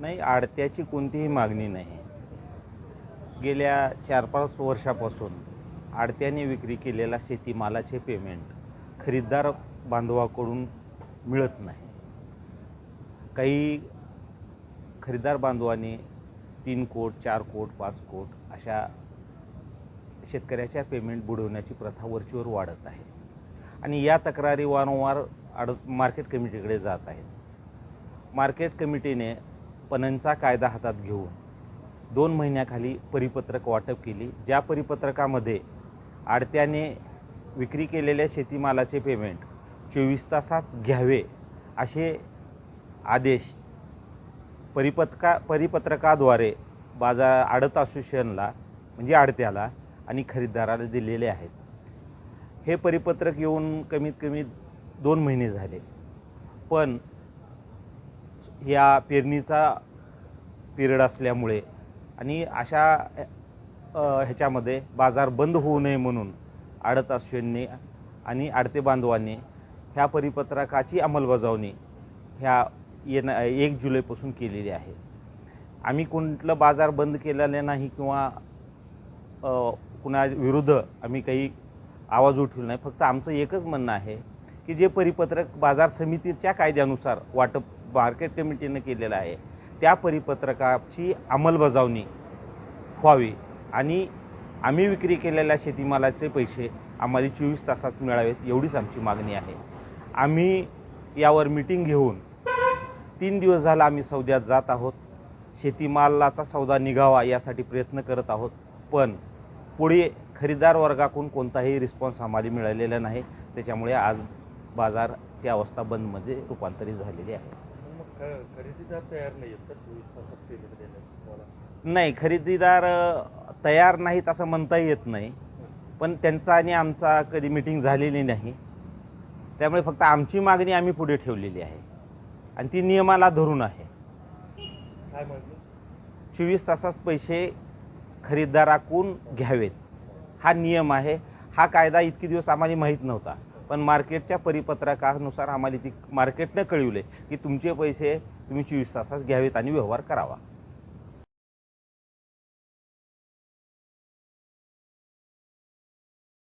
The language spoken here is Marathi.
नाही आडत्याची कोणतीही मागणी नाही. गेल्या चार पाच वर्षापासून आडत्याने विक्री केलेला शेतीमालाचे पेमेंट खरीददार बांधवाकडून मिळत नाही. काही खरीदार बांधवाने तीन कोट चार कोट पाच कोट अशा शेतकऱ्याच्या पेमेंट बुडवण्याची प्रथा वरचीवर वाढत आहे. आणि या तक्रारी वारंवार आड मार्केट कमिटीकडे जात आहेत. मार्केट कमिटीने पणनचा कायदा हातात घेऊन दोन महिन्याखाली परिपत्रक वाटप केली. ज्या परिपत्रकामध्ये आडत्याने विक्री केलेल्या शेतीमालाचे पेमेंट चोवीस तासात घ्यावे असे आदेश परिपत्रका परिपत्रकाद्वारे बाजार आडत असोसिएशनला म्हणजे आडत्याला आणि खरीददाराला दिलेले आहेत. हे परिपत्रक येऊन कमीत कमी दोन महिने झाले. पण ह्या पेरणीचा पिरियड असल्यामुळे आणि अशा ह्याच्यामध्ये बाजार बंद होऊ नये म्हणून आडत असोसिएशनने आणि आडते बांधवांनी ह्या परिपत्रकाची अंमलबजावणी ह्या येणा एक जुलैपासून केलेली आहे. आम्ही कुठलं बाजार बंद केलेलं नाही किंवा कुणा विरुद्ध आम्ही काही आवाज उठवला नाही. फक्त आमचं एकच म्हणणं आहे की जे परिपत्रक बाजार समितीच्या कायद्यानुसार वाटप मार्केट कमिटीनं केलेलं आहे. त्या परिपत्रकाची अंमलबजावणी व्हावी आणि आम्ही विक्री केलेल्या शेतीमालाचे पैसे आम्हाला चोवीस तासात मिळावेत एवढीच आमची मागणी आहे. आम्ही यावर मिटिंग घेऊन तीन दिवस झाला आम्ही सौद्यात जात आहोत. शेतीमालाचा सौदा निघावा यासाठी प्रयत्न करत आहोत. पण पुढे खरेदीदार वर्गाकडून कोणताही रिस्पॉन्स आम्हाला मिळालेला नाही. त्याच्यामुळे आज बाजारची अवस्था बंदमध्ये रूपांतरित झालेली आहे. खरेदीदार तयार नाही नाही खरेदीदार तयार नाहीत असं म्हणता येत नाही. पण त्यांचा आणि आमचा कधी मिटिंग झालेली नाही. त्यामुळे फक्त आमची मागणी आम्ही पुढे ठेवलेली आहे. आणि ती नियमाला धरून आहे. चोवीस तासात पैसे खरीददाराकडून घ्यावेत. हा नियम आहे. हा कायदा इतके दिवस आम्हाला माहीत नव्हता. पण मार्केटच्या परिपत्रकानुसार आम्हाला ती मार्केटनं कळवले की तुमचे पैसे तुम्ही चोवीस तासात घ्यावेत आणि व्यवहार करावा.